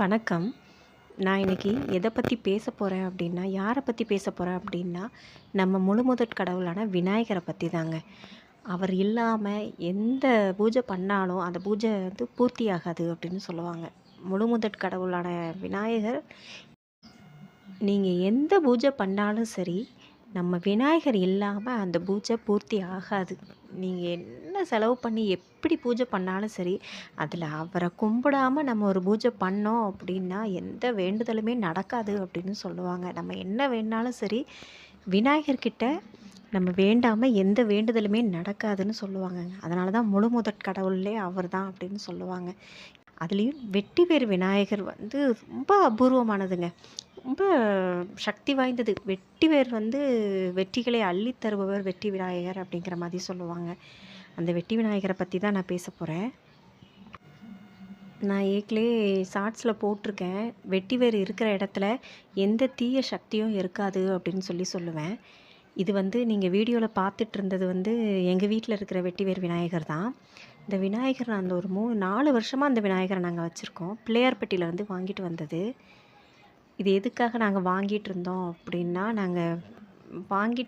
வணக்கம். நான் இன்றைக்கி எதை பற்றி பேச போகிறேன் அப்படின்னா யாரை பற்றி பேச போகிறேன் அப்படின்னா நம்ம முழுமுதற் கடவுளான விநாயகரை பற்றி தாங்க. அவர் இல்லாமல் எந்த பூஜை பண்ணாலும் அந்த பூஜை வந்து பூர்த்தி ஆகாது அப்படின்னு சொல்லுவாங்க. முழுமுதற் கடவுளான விநாயகர் நீங்கள் எந்த பூஜை பண்ணாலும் சரி நம்ம விநாயகர் இல்லாமல் அந்த பூஜை பூர்த்தி ஆகாது. நீங்கள் என்ன செலவு பண்ணி எப்படி பூஜை பண்ணாலும் சரி அதில் அவரை கும்பிடாம நம்ம ஒரு பூஜை பண்ணோம் அப்படின்னா எந்த வேண்டுதலுமே நடக்காது அப்படின்னு சொல்லுவாங்க. நம்ம என்ன வேணாலும் சரி விநாயகர்கிட்ட நம்ம வேண்டாமல் எந்த வேண்டுதலுமே நடக்காதுன்னு சொல்லுவாங்க அதனால தான் முழு முதற் கடவுளே அவர் தான் அப்படின்னு சொல்லுவாங்க. அதுலேயும் வெட்டிவேர் விநாயகர் வந்து ரொம்ப அபூர்வமானதுங்க. ரொம்ப சக்தி வாய்ந்தது. வெட்டிவேர் வந்து வெற்றிகளை அள்ளித் தருபவர் வெற்றி விநாயகர் அப்படிங்கிற மாதிரி சொல்லுவாங்க. அந்த வெட்டி விநாயகரை பற்றி தான் நான் பேச போகிறேன் நான் ஏற்கனவே ஷார்ட்ஸில் போட்டிருக்கேன். வெட்டிவேர் இருக்கிற இடத்துல எந்த தீய சக்தியும் இருக்காது அப்படின்னு சொல்லி சொல்லுவேன். இது வந்து நீங்கள் வீடியோவில் பார்த்துட்டு இருந்தது வந்து எங்கள் வீட்டில் இருக்கிற வெட்டிவேர் விநாயகர் தான். இந்த விநாயகர் அந்த ஒரு மூணு நாலு வருஷமாக அந்த விநாயகரை நாங்கள் வச்சுருக்கோம். பிள்ளையார்பட்டியில் வந்து வாங்கிட்டு வந்தது. இது எதுக்காக நாங்கள் வாங்கிட்டு இருந்தோம் அப்படின்னா நாங்கள் வாங்கி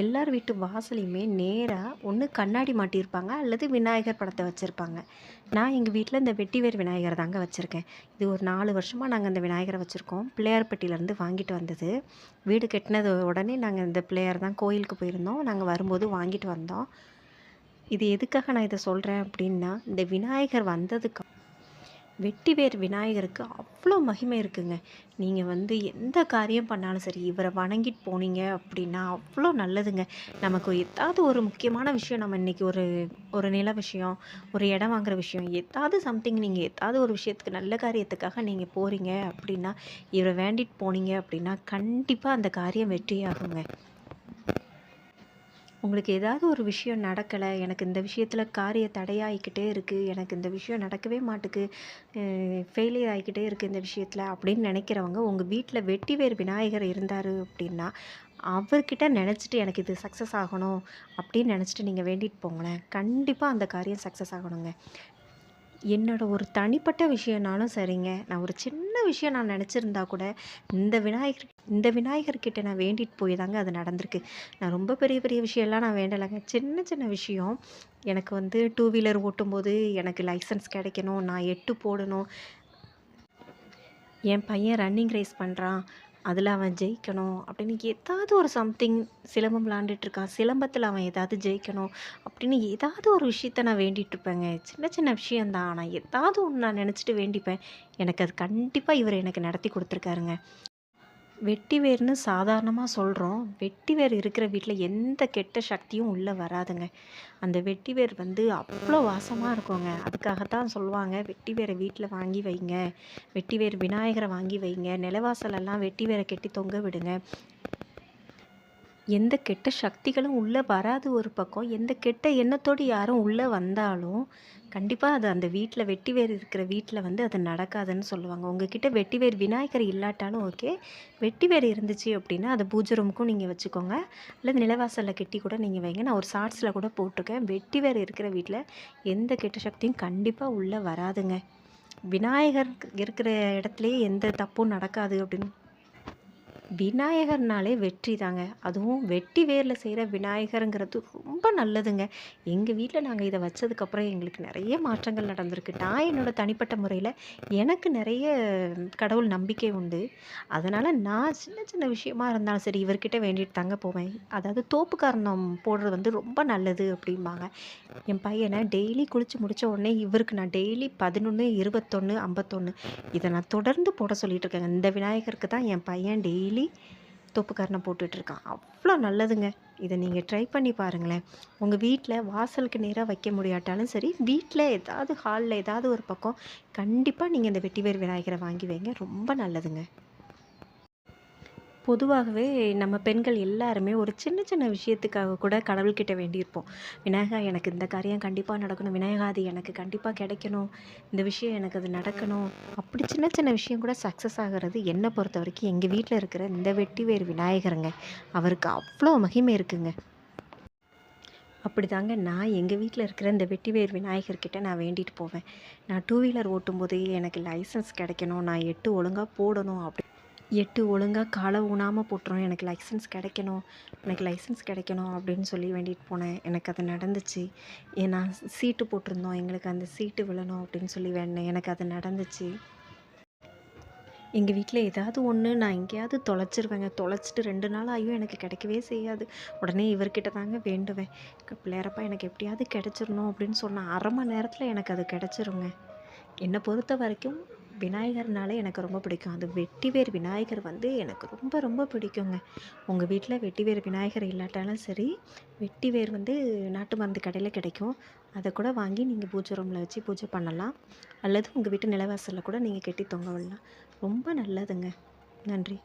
எல்லார் வீட்டு வாசலையுமே நேராக ஒன்று கண்ணாடி மாட்டியிருப்பாங்க அல்லது விநாயகர் படத்தை வச்சுருப்பாங்க. நான் எங்கள் வீட்டில் இந்த வெட்டிவேர் விநாயகர் தாங்க வச்சுருக்கேன். இது ஒரு நாலு வருஷமாக நாங்கள் இந்த விநாயகரை வச்சுருக்கோம். பிள்ளையார்பட்டியிலேருந்து வாங்கிட்டு வந்தது. வீடு கட்டினது உடனே நாங்கள் இந்த பிள்ளையார் தான் கோயிலுக்கு போயிருந்தோம். நாங்கள் வரும்போது வாங்கிட்டு வந்தோம். இது எதுக்காக நான் இதை சொல்கிறேன் அப்படின்னா இந்த விநாயகர் வந்ததுக்கு வெட்டிவேர் விநாயகருக்கு அவ்வளோ மகிமை இருக்குங்க. நீங்கள் வந்து எந்த காரியம் பண்ணாலும் சரி இவரை வணங்கிட்டு போனீங்க அப்படின்னா அவ்வளோ நல்லதுங்க. நமக்கு ஏதாவது ஒரு முக்கியமான விஷயம் நம்ம இன்றைக்கி ஒரு ஒரு நில விஷயம் ஒரு இடம் வாங்குகிற விஷயம் ஏதாவது சம்திங் நீங்கள் ஏதாவது ஒரு விஷயத்துக்கு நல்ல காரியத்துக்காக நீங்கள் போகிறீங்க அப்படின்னா இவரை வேண்டிட்டு போனீங்க அப்படின்னா கண்டிப்பாக அந்த காரியம் வெற்றியாகுங்க. உங்களுக்கு ஏதாவது ஒரு விஷயம் நடக்கலை எனக்கு இந்த விஷயத்தில் காரிய தடையாகிக்கிட்டே இருக்குது எனக்கு இந்த விஷயம் நடக்கவே மாட்டுக்கு ஃபெயிலியர் ஆகிக்கிட்டே இருக்குது இந்த விஷயத்தில் அப்படின்னு நினைக்கிறவங்க உங்கள் வீட்டில் வெட்டிவேர் விநாயகர் இருந்தார் அப்படின்னா அவர்கிட்ட நினச்சிட்டு எனக்கு இது சக்ஸஸ் ஆகணும் அப்படின்னு நினச்சிட்டு நீங்கள் வேண்டிட்டு போங்களேன். கண்டிப்பாக அந்த காரியம் சக்ஸஸ் ஆகணுங்க. என்னோட ஒரு தனிப்பட்ட விஷயம்னாலும் சரிங்க. நான் ஒரு சின்ன விஷயம் நான் நினச்சிருந்தா கூட இந்த விநாயகர் இந்த விநாயகர்கிட்ட நான் வேண்டிட்டு போய் தாங்க அது நடந்திருக்கு. நான் ரொம்ப பெரிய பெரிய விஷயம்லாம் நான் வேண்டலைங்க. சின்ன சின்ன விஷயம். எனக்கு வந்து டூ வீலர் ஓட்டும்போது எனக்கு லைசன்ஸ் கிடைக்கணும். நான் எட்டு போடணும். என் பையன் ரன்னிங் ரேஸ் பண்ணுறான் அதில் அவன் ஜெயிக்கணும் அப்படின்னு ஏதாவது ஒரு சம்திங் சிலம்பம் விளாண்டுட்டு இருக்கான் சிலம்பத்தில் அவன் ஏதாவது ஜெயிக்கணும் அப்படின்னு ஏதாவது ஒரு விஷயத்த நான் வேண்டிகிட்ருப்பேங்க சின்ன சின்ன விஷயந்தான் ஆனால் ஏதாவது ஒன்று நான் நினச்சிட்டு வேண்டிப்பேன். எனக்கு அது கண்டிப்பாக இவர் எனக்கு நடத்தி கொடுத்துருக்காருங்க. வெட்டி வேர்னு சாதாரணமாக சொல்கிறோம் வெட்டி வேர் இருக்கிற வீட்டில் எந்த கெட்ட சக்தியும் உள்ளே வராதுங்க. அந்த வெட்டி வேர் வந்து அவ்வளோ வாசமாக இருக்குங்க. அதுக்காகத்தான் சொல்லுவாங்க வெட்டி வேரை வீட்டில் வாங்கி வைங்க. வெட்டிவேர் விநாயகரை வாங்கி வைங்க. நிலவாசலெல்லாம் வெட்டி வேரை கெட்டி தொங்க விடுங்க. எந்த கெட்ட சக்திகளும் உள்ளே வராது ஒரு பக்கம். எந்த கெட்ட எண்ணத்தோடு யாரும் உள்ளே வந்தாலும் கண்டிப்பாக அது அந்த வீட்டில் வெட்டி வேர் இருக்கிற வீட்டில் வந்து அது நடக்காதுன்னு சொல்லுவாங்க. உங்ககிட்ட வெட்டிவேர் விநாயகர் இல்லாட்டாலும் ஓகே. வெட்டி வேர் இருந்துச்சு அப்படின்னா அது பூஜை ரூமுக்கும் நீங்கள் வச்சுக்கோங்க. அல்லது நிலவாசலில் கெட்டி கூட நீங்கள் வைங்க. நான் ஒரு ஷார்ட்ஸில் கூட போட்டிருக்கேன். வெட்டி வேர் இருக்கிற வீட்டில் எந்த கெட்ட சக்தியும் கண்டிப்பாக உள்ளே வராதுங்க. விநாயகர் இருக்கிற இடத்துலையே எந்த தப்பும் நடக்காது அப்படின்னு விநாயகர்னாலே வெற்றி தாங்க. அதுவும் வெட்டி வேரில் செய்கிற விநாயகருங்கிறது ரொம்ப நல்லதுங்க. எங்கள் வீட்டில் நாங்கள் இதை வச்சதுக்கப்புறம் எங்களுக்கு நிறைய மாற்றங்கள் நடந்திருக்கு. நான் என்னோடய தனிப்பட்ட முறையில் எனக்கு நிறைய கடவுள் நம்பிக்கை உண்டு. அதனால் நான் சின்ன சின்ன விஷயமா இருந்தாலும் சரி இவர்கிட்ட வேண்டிட்டு தாங்க போவேன். அதாவது தோப்பு காரணம் போடுறது வந்து ரொம்ப நல்லது அப்படிம்பாங்க. என் பையனை டெய்லி குளித்து முடித்த உடனே இவருக்கு நான் டெய்லி பதினொன்று இருபத்தொன்று ஐம்பத்தொன்று இதை நான் தொடர்ந்து போட சொல்லிட்டு இருக்கேங்க. இந்த விநாயகருக்கு தான் என் பையன் டெய்லி சொல்லி தொப்புக்கரணம் போட்டுட்ருக்கான். அவ்வளோ நல்லதுங்க. இதை நீங்கள் ட்ரை பண்ணி பாருங்களேன். உங்கள் வீட்டில் வாசலுக்கு நேராக வைக்க முடியாட்டாலும் சரி வீட்டில் ஏதாவது ஹாலில் ஏதாவது ஒரு பக்கம் கண்டிப்பாக நீங்கள் இந்த வெட்டிவேர் விநாயகரை வாங்கி வைங்க. ரொம்ப நல்லதுங்க. பொதுவாகவே நம்ம பெண்கள் எல்லாருமே ஒரு சின்ன சின்ன விஷயத்துக்காக கூட கடவுள்கிட்ட வேண்டியிருப்போம். விநாயகா எனக்கு இந்த காரியம் கண்டிப்பாக நடக்கணும். விநாயகா அது எனக்கு கண்டிப்பாக கிடைக்கணும். இந்த விஷயம் எனக்கு அது நடக்கணும். அப்படி சின்ன சின்ன விஷயம் கூட சக்ஸஸ் ஆகிறது என்னை பொறுத்த வரைக்கும் எங்கள் வீட்டில் இருக்கிற இந்த வெட்டிவேர் விநாயகருங்க. அவருக்கு அவ்வளோ மகிமை இருக்குங்க. அப்படிதாங்க நான் எங்கள் வீட்டில் இருக்கிற இந்த வெட்டிவேர் விநாயகர்கிட்ட நான் வேண்டிட்டு போவேன். நான் டூ வீலர் ஓட்டும்போது எனக்கு லைசன்ஸ் கிடைக்கணும். நான் எட்டு ஒழுங்காக போடணும் அப்படி எட்டு ஒழுங்காக காலை ஊனாமல் போட்டுரும் எனக்கு லைசன்ஸ் கிடைக்கணும். எனக்கு லைசன்ஸ் கிடைக்கணும் அப்படின்னு சொல்லி வேண்டிட்டு போனேன். எனக்கு அது நடந்துச்சு. ஏன் நான் சீட்டு போட்டிருந்தோம். எங்களுக்கு அந்த சீட்டு விழணும் அப்படின்னு சொல்லி வேண்டினேன். எனக்கு அது நடந்துச்சு. எங்கள் வீட்டில் ஏதாவது ஒன்று நான் எங்கேயாவது தொலைச்சிருவேங்க. தொலைச்சிட்டு ரெண்டு நாள் ஆகியும் எனக்கு கிடைக்கவே செய்யாது. உடனே இவர்கிட்ட தாங்க வேண்டுவேன். பிள்ளையரப்பா பிள்ளையாரப்பா எனக்கு எப்படியாவது கிடச்சிடணும் அப்படின்னு சொன்ன அரை மணி நேரத்தில் எனக்கு அது கிடச்சிருங்க. என்னை பொறுத்த வரைக்கும் விநாயகர்னாலே எனக்கு ரொம்ப பிடிக்கும். அது வெட்டிவேர் விநாயகர் வந்து எனக்கு ரொம்ப ரொம்ப பிடிக்குங்க. உங்கள் வீட்டில் வெட்டிவேர் விநாயகர் இல்லாட்டாலும் சரி வெட்டிவேர் வந்து நாட்டு மருந்து கடையில் கிடைக்கும். அதை கூட வாங்கி நீங்கள் பூஜை ரூமில் வச்சு பூஜை பண்ணலாம். அல்லது உங்கள் வீட்டு நிலவாசலில் கூட நீங்கள் கட்டி தொங்க விடலாம். ரொம்ப நல்லதுங்க. நன்றி.